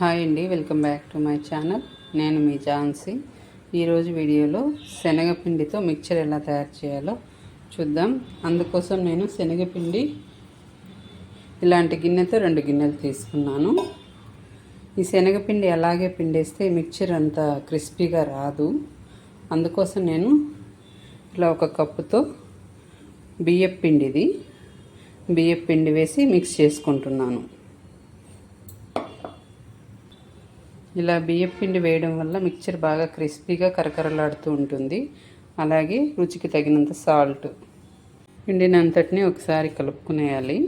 Hi అండి welcome back to my channel. నేను మీ ఝాన్సీ. ఈరోజు వీడియోలో శనగపిండితో మిక్చర్ ఎలా తయారు చేయాలో చూద్దాం. అందుకోసం నేను శనగపిండి ఇలాంటి గిన్నెతో రెండు గిన్నెలు తీసుకున్నాను. ఈ శనగపిండి అలాగే పిండేస్తే మిక్చర్ అంత క్రిస్పీగా రాదు. అందుకోసం నేను ఇలా ఒక కప్పుతో బియ్యపిండిది బియ్యపిండి వేసి మిక్స్ చేసుకుంటున్నాను. ఇలా బియ్యం పిండి వేయడం వల్ల మిక్చర్ బాగా క్రిస్పీగా కరకరలాడుతూ ఉంటుంది. అలాగే రుచికి తగినంత సాల్ట్. పిండినంతటిని ఒకసారి కలుపుకునేయాలి.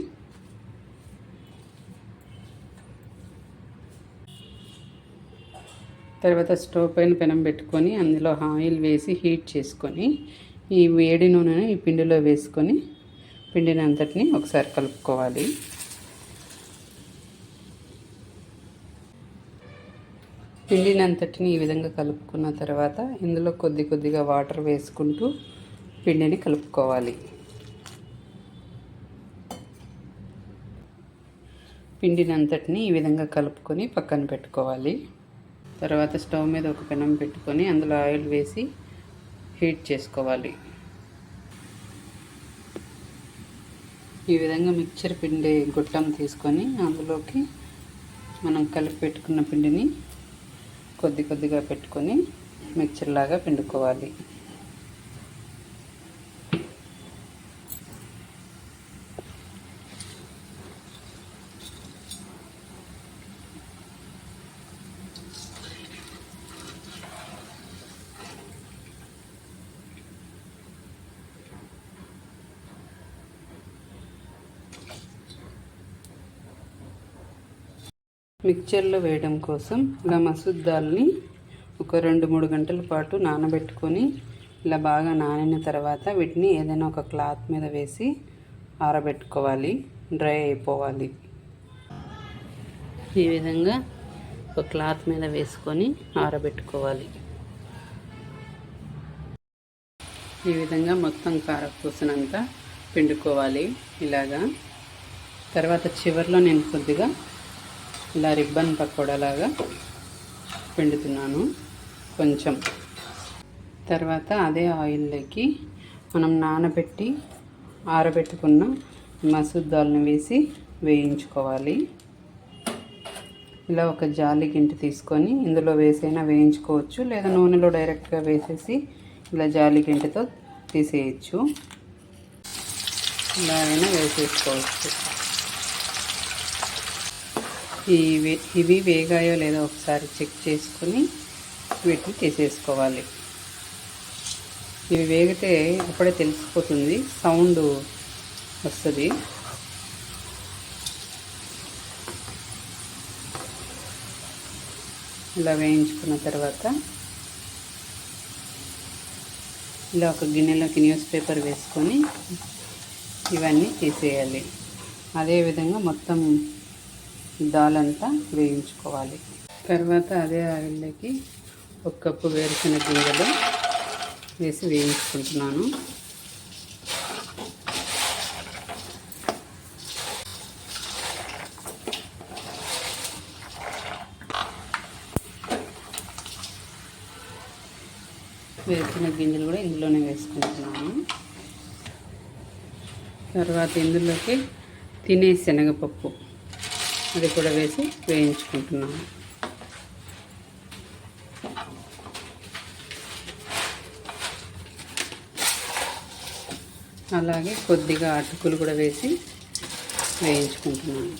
తర్వాత స్టవ్ పైన పెనం పెట్టుకొని అందులో ఆయిల్ వేసి హీట్ చేసుకొని ఈ వేడి నూనెను ఈ పిండిలో వేసుకొని పిండిని అంతటిని ఒకసారి కలుపుకోవాలి. పిండినంతటిని ఈ విధంగా కలుపుకున్న తర్వాత ఇందులో కొద్ది కొద్దిగా వాటర్ వేసుకుంటూ పిండిని కలుపుకోవాలి. పిండినంతటిని ఈ విధంగా కలుపుకొని పక్కన పెట్టుకోవాలి. తర్వాత స్టవ్ మీద ఒక పెనం పెట్టుకొని అందులో ఆయిల్ వేసి హీట్ చేసుకోవాలి. ఈ విధంగా మిక్చర్ పిండి గుట్టం తీసుకొని అందులోకి మనం కలిపి పెట్టుకున్న పిండిని కొద్ది కొద్దిగా పెట్టుకొని మిక్చర్ లాగా పిండుకోవాలి. మిక్చర్లో వేయడం కోసం ఇలా మసూద్ దాల్ని ఒక రెండు మూడు గంటల పాటు నానబెట్టుకొని ఇలా బాగా నానిన తర్వాత వీటిని ఏదైనా ఒక క్లాత్ మీద వేసి ఆరబెట్టుకోవాలి. డ్రై అయిపోవాలి. ఈ విధంగా ఒక క్లాత్ మీద వేసుకొని ఆరబెట్టుకోవాలి. ఈ విధంగా మొత్తం కారపూసనంతా పిండుకోవాలి ఇలాగా. తర్వాత చివరిలో నేను కొద్దిగా ఇలా రిబ్బన్ పకోడాలాగా పిండుతున్నాను. కొంచెం. తర్వాత అదే ఆయిల్లోకి మనం నానబెట్టి ఆరబెట్టుకున్న మసూర్ దాల్ని వేసి వేయించుకోవాలి. ఇలా ఒక జాలి గింటి తీసుకొని ఇందులో వేసైనా వేయించుకోవచ్చు లేదా నూనెలో డైరెక్ట్గా వేసేసి ఇలా జాలి గింటితో తీసేయచ్చు. ఇలా అయినా వేసేసుకోవచ్చు. ఇవి ఇవి వేగాయో లేదో ఒకసారి చెక్ చేసుకుని వీటిని తీసేసుకోవాలి. ఇవి వేగితే అప్పుడే తెలిసిపోతుంది సౌండ్ వస్తుంది. ఇలా వేయించుకున్న తర్వాత ఇలా ఒక గిన్నెలోకి న్యూస్ పేపర్ వేసుకొని ఇవన్నీ తీసేయాలి. అదేవిధంగా మొత్తం దాల్ అంతా వేయించుకోవాలి. తర్వాత అదే ఆయిల్లోకి ఒక కప్పు వేరుశనగ గింజలు వేసి వేయించుకుంటున్నాను. వేసిన గింజలు కూడా ఇందులోనే వేసుకుంటున్నాను. తర్వాత ఇందులోకి తినే శనగపప్పు. అది కూడా వేసి వేయించుకుంటున్నాను. అలాగే కొద్దిగా అటుకులు కూడా వేసి వేయించుకుంటున్నాను.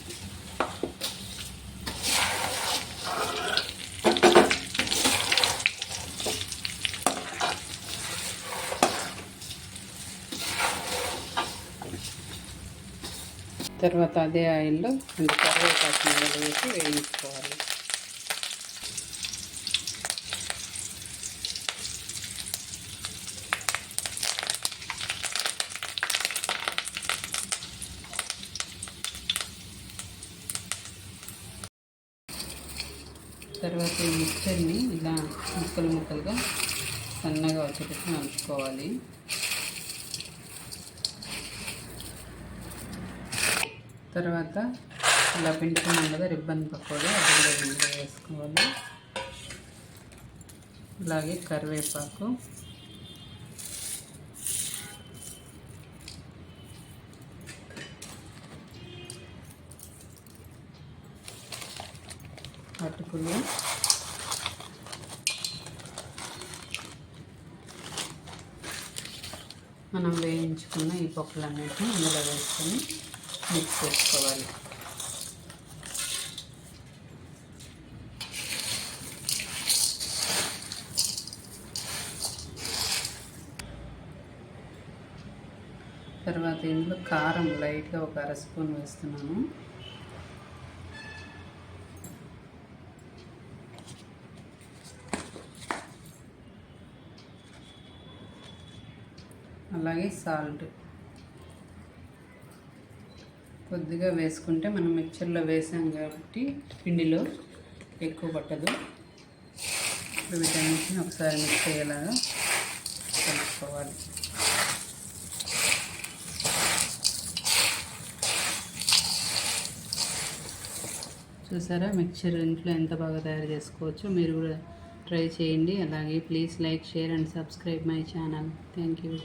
తర్వాత అదే ఆయిల్లో కొంచెం కరివేపాకు నీళ్ళు వేసి వేయించుకోవాలి. తర్వాత ఈ మిక్చర్ని ఇలా ముక్కలు ముక్కలుగా సన్నగా వచ్చేటట్టు నంచుకోవాలి. తర్వాత ఇలా పిండుకున్నాం కదా రిబ్బన్ పకోడీ అది కూడా దీంట్లో వేసుకోవాలి. అలాగే కరివేపాకు. అటుకులు. మనం వేయించుకున్న ఈ పప్పులన్నిటిని ఇందులో వేసుకొని మిక్స్ చేసుకోవాలి తర్వాత ఇందులో కారం లైట్గా ఒక అర స్పూన్ వేస్తున్నాను. అలాగే సాల్ట్. కొద్దిగా వేసుకుంటే మనం మిక్చర్లో వేసాం కాబట్టి పిండిలో ఎక్కువ పట్టదు. ఇప్పుడు వీటన్నిటిని ఒకసారి మిక్స్ అయ్యేలాగా కలుపుకోవాలి. చూసారా? మిక్చర్ ఇంట్లో ఎంత బాగా తయారు చేసుకోవచ్చు మీరు కూడా ట్రై చేయండి. అలాగే please like share and subscribe my channel. Thank you.